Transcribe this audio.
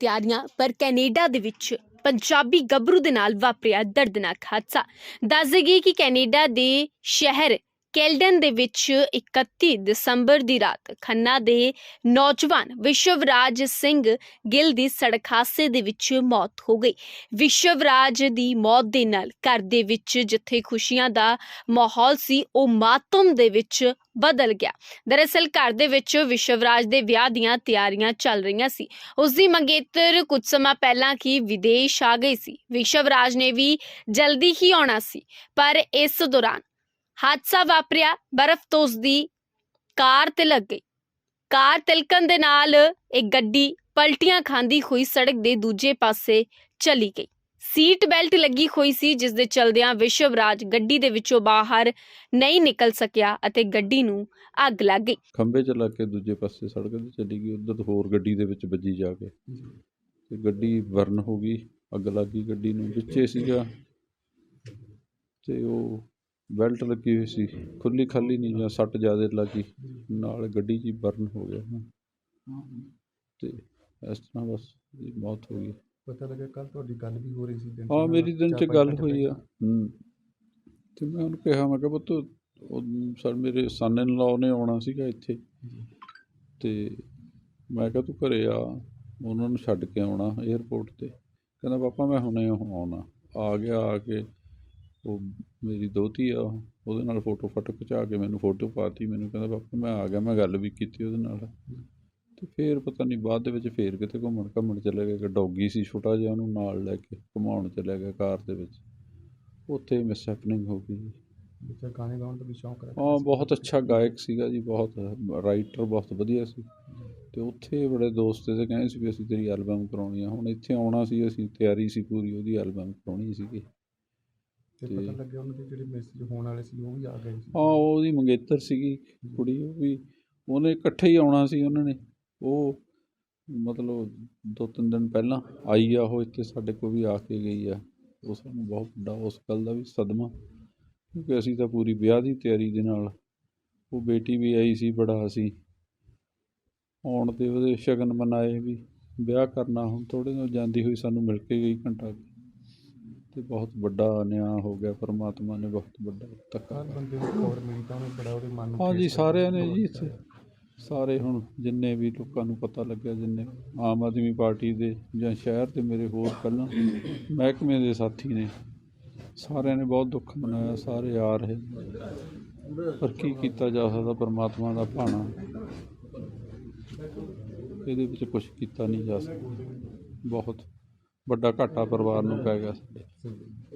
ਤਿਆਰੀਆਂ, ਪਰ ਕੈਨੇਡਾ ਦੇ ਵਿੱਚ ਪੰਜਾਬੀ ਗੱਭਰੂ ਦੇ ਨਾਲ ਵਾਪਰਿਆ ਦਰਦਨਾਕ ਹਾਦਸਾ। ਦੱਸ ਦੇਈਏ ਕਿ ਕੈਨੇਡਾ ਦੇ ਸ਼ਹਿਰ ਕੈਲਡਨ ਦੇ ਵਿੱਚ 31 ਦਸੰਬਰ ਦੀ ਰਾਤ ਖੰਨਾ ਦੇ ਨੌਜਵਾਨ ਵਿਸ਼ਵਰਾਜ ਸਿੰਘ ਗਿੱਲ ਦੀ ਸੜਕ ਹਾਦਸੇ ਦੇ ਵਿੱਚ ਮੌਤ ਹੋ ਗਈ। ਵਿਸ਼ਵਰਾਜ ਦੀ ਮੌਤ ਦੇ ਨਾਲ ਘਰ ਦੇ ਵਿੱਚ ਜਿੱਥੇ ਖੁਸ਼ੀਆਂ ਦਾ ਮਾਹੌਲ ਸੀ, ਉਹ ਮਾਤਮ ਦੇ ਵਿੱਚ ਬਦਲ ਗਿਆ। ਦਰਅਸਲ ਘਰ ਦੇ ਵਿੱਚ ਵਿਸ਼ਵਰਾਜ ਦੇ ਵਿਆਹ ਦੀਆਂ ਤਿਆਰੀਆਂ ਚੱਲ ਰਹੀਆਂ ਸੀ। ਉਸ ਦੀ ਮੰਗੇਤਰ ਕੁਝ ਸਮਾਂ ਪਹਿਲਾਂ ਹੀ ਵਿਦੇਸ਼ ਆ ਗਈ ਸੀ। ਵਿਸ਼ਵਰਾਜ ਨੇ ਵੀ ਜਲਦੀ ਹੀ ਆਉਣਾ ਸੀ, ਪਰ ਇਸ ਦੌਰਾਨ ਹਾਦਸਾ ਵਾਪਰਿਆ, ਬਰਫ਼ ਤੋਂ ਦੀ ਕਾਰ ਤੇ ਲੱਗ ਗਈ। ਕਾਰ ਤਿਲਕਣ ਦੇ ਨਾਲ ਇੱਕ ਗੱਡੀ ਪਲਟੀਆਂ ਖਾਂਦੀ ਹੋਈ ਸੜਕ ਦੇ ਦੂਜੇ ਪਾਸੇ ਚਲੀ ਗਈ। ਸੀਟ ਬੈਲਟ ਲੱਗੀ ਹੋਈ ਸੀ, ਜਿਸ ਦੇ ਚਲਦਿਆਂ ਵਿਸ਼ਵਰਾਜ ਗੱਡੀ ਦੇ ਵਿੱਚੋਂ ਬਾਹਰ ਨਹੀਂ ਨਿਕਲ ਸਕਿਆ ਅਤੇ ਗੱਡੀ ਨੂੰ ਅੱਗ ਲੱਗ ਗਈ। ਖੰਭੇ ਚ ਲੱਗ ਕੇ ਦੂਜੇ ਪਾਸੇ ਸੜਕ ਤੇ ਚਲੀ ਗਈ, ਉਧਰ ਹੋਰ ਗੱਡੀ ਦੇ ਵਿੱਚ ਵੱਜੀ ਜਾ ਕੇ। ਤੇ ਗੱਡੀ ਵਰਨ ਹੋ ਗਈ, ਅੱਗ ਲੱਗ ਗਈ ਗੱਡੀ ਨੂੰ ਵਿੱਚੇ ਸੀਗਾ। ਤੇ ਉਹ ਬੈਲਟ ਲੱਗੀ ਹੋਈ ਸੀ ਖੁੱਲੀ ਖਾਲੀ ਨਹੀਂ ਜਾਂ ਸੱਟ ਜ਼ਿਆਦਾ ਲੱਗੀ ਨਾਲ ਗੱਡੀ 'ਚ ਹੀ ਬਰਨ ਹੋ ਗਿਆ ਨਾ ਤੇ ਇਸ ਤਰ੍ਹਾਂ ਬਸ ਇਹਦੀ ਮੌਤ ਹੋ ਗਈ। ਪਤਾ ਲੱਗਾ ਕੱਲ ਤੁਹਾਡੀ ਗੱਲ ਵੀ ਹੋ ਰਹੀ ਸੀ ਦਿਨ ਹਾਂ ਮੇਰੀ ਦਿਨ 'ਚ ਗੱਲ ਹੋਈ ਆ। ਹੂੰ। ਤੇ ਮੈਂ ਉਹਨੂੰ ਕਿਹਾ ਮੈਂ ਕਿਹਾ ਪੁੱਤ ਉਹ ਸਰ ਮੇਰੇ ਸਨ ਇਨ ਲਾਅ ਨੇ ਆਉਣਾ ਸੀਗਾ ਇੱਥੇ। ਤੇ ਮੈਂ ਕਿਹਾ ਤੂੰ ਘਰੇ ਆ ਉਹਨਾਂ ਨੂੰ ਛੱਡ ਕੇ ਆਉਣਾ 에ਅਰਪੋਰਟ ਤੇ। ਕਹਿੰਦਾ ਪਾਪਾ ਮੈਂ ਹੁਣੇ ਆਉਣਾ। ਆ ਗਿਆ ਆ ਕੇ ਉਹ ਮੇਰੀ ਦੋਤੀ ਆ ਉਹਦੇ ਨਾਲ ਫੋਟੋ ਫੋਟੋ ਖਿਚਾ ਕੇ ਮੈਨੂੰ ਫੋਟੋ ਪਾਤੀ ਮੈਨੂੰ ਕਹਿੰਦਾ ਪਾਪਾ ਮੈਂ ਆ ਗਿਆ ਮੈਂ ਗੱਲ ਵੀ ਕੀਤੀ ਉਹਦੇ ਨਾਲ। ਤੇ ਫੇਰ ਪਤਾ ਨਹੀਂ ਬਾਅਦ ਦੇ ਵਿੱਚ ਫੇਰ ਕਿਤੇ ਘੁੰਮਣ ਘੁੰਮਣ ਚਲੇ ਗਏ ਕਿ ਡੌਗੀ ਸੀ ਛੋਟਾ ਜਿਹਾ ਉਹਨੂੰ ਨਾਲ ਲੈ ਕੇ ਘੁਮਾਉਣ ਚਲੇ ਗਏ ਕਾਰ ਦੇ ਵਿੱਚ। ਉੱਥੇ ਮਿਸ ਹੈਪਨਿੰਗ ਹੋ ਗਈ ਬੱਚਾ ਗਾਣੇ ਗਾਉਣ ਦਾ ਵੀ ਸ਼ੌਂਕ ਰੱਖਦਾ ਹਾਂ। ਬਹੁਤ ਅੱਛਾ ਗਾਇਕ ਸੀਗਾ ਜੀ ਬਹੁਤ ਰਾਈਟਰ ਬਹੁਤ ਵਧੀਆ ਸੀ। ਤੇ ਉੱਥੇ ਬੜੇ ਦੋਸਤ ਤੇ ਕਹਿੰਦੇ ਸੀ ਵੀ ਅਸੀਂ ਤੇਰੀ ਐਲਬਮ ਕਰਾਉਣੀ ਆ। ਹੁਣ ਇੱਥੇ ਆਉਣਾ ਸੀ ਅਸੀਂ ਤਿਆਰੀ ਸੀ ਪੂਰੀ ਉਹਦੀ ਐਲਬਮ ਕਰਾਉਣੀ ਸੀਗੀ। ਤੇ ਤੇ- ਪਤਾ ਲੱਗਿਆ ਉਹਨਾਂ ਦੇ ਜਿਹੜੇ ਮੈਸੇਜ ਹੋਣ ਵਾਲੇ ਸੀ ਉਹ ਵੀ ਆ ਗਏ ਸੀ। ਹਾਂ ਉਹਦੀ ਮੰਗੇਤਰ ਸੀਗੀ ਕੁੜੀ ਉਹ ਵੀ ਉਹਨੇ ਇਕੱਠੇ ਹੀ ਆਉਣਾ ਸੀ ਉਹਨਾਂ ਨੇ। ਉਹ ਮਤਲਬ ਦੋ ਤਿੰਨ ਦਿਨ ਪਹਿਲਾਂ ਆਈ ਆ ਉਹ ਇੱਥੇ ਸਾਡੇ ਕੋਲ ਵੀ ਆ ਕੇ ਗਈ ਆ। ਉਹ ਸਾਨੂੰ ਬਹੁਤ ਵੱਡਾ ਉਸ ਗੱਲ ਦਾ ਵੀ ਸਦਮਾ ਕਿਉਂਕਿ ਅਸੀਂ ਤਾਂ ਪੂਰੀ ਵਿਆਹ ਦੀ ਤਿਆਰੀ ਦੇ ਨਾਲ ਉਹ ਬੇਟੀ ਵੀ ਆਈ ਸੀ ਬੜਾ ਅਸੀਂ। ਆਉਣ ਤੇ ਉਹਦੇ ਸ਼ਗਨ ਮਨਾਏ ਵੀ ਵਿਆਹ ਕਰਨਾ ਹੁਣ ਥੋੜ੍ਹੇ ਦਿਨ ਜਾਂਦੀ ਹੋਈ ਸਾਨੂੰ ਮਿਲ ਕੇ ਗਈ ਘੰਟਾ ਕੁ। ਤੇ ਬਹੁਤ ਵੱਡਾ ਨਿਆਂ ਹੋ ਗਿਆ ਪਰਮਾਤਮਾ ਨੇ ਬਹੁਤ ਵੱਡਾ ਧੱਕਾ ਬੰਦੇ ਨੂੰ ਖਬਰ ਮਿਲੀ ਤਾਂ ਉਹਨੇ ਬੜਾ ਉਹਦੇ ਮਨ ਨੂੰ ਹਾਂ ਜੀ ਠੇਸ ਸਾਰਿਆਂ ਨੇ। ਜੀ ਇੱਥੇ। ਸਾਰੇ ਹੁਣ ਜਿੰਨੇ ਵੀ ਲੋਕਾਂ ਨੂੰ ਪਤਾ ਲੱਗਿਆ ਜਿੰਨੇ ਆਮ ਆਦਮੀ ਪਾਰਟੀ ਦੇ ਜਾਂ ਸ਼ਹਿਰ ਦੇ ਮੇਰੇ ਹੋਰ ਪਹਿਲਾਂ ਮਹਿਕਮੇ ਦੇ ਸਾਥੀ ਨੇ ਸਾਰਿਆਂ ਨੇ ਬਹੁਤ ਦੁੱਖ ਮਨਾਇਆ ਸਾਰੇ ਆ ਰਹੇ ਪਰ ਕੀ ਕੀਤਾ ਜਾ ਸਕਦਾ? ਪਰਮਾਤਮਾ ਦਾ ਭਾਣਾ ਇਹਦੇ ਵਿੱਚ ਕੁਝ ਕੀਤਾ ਨਹੀਂ ਜਾ ਸਕਦਾ। ਬਹੁਤ ਵੱਡਾ ਘਾਟਾ ਪਰਿਵਾਰ ਨੂੰ ਪੈ ਗਿਆ ਸਾਡੇ।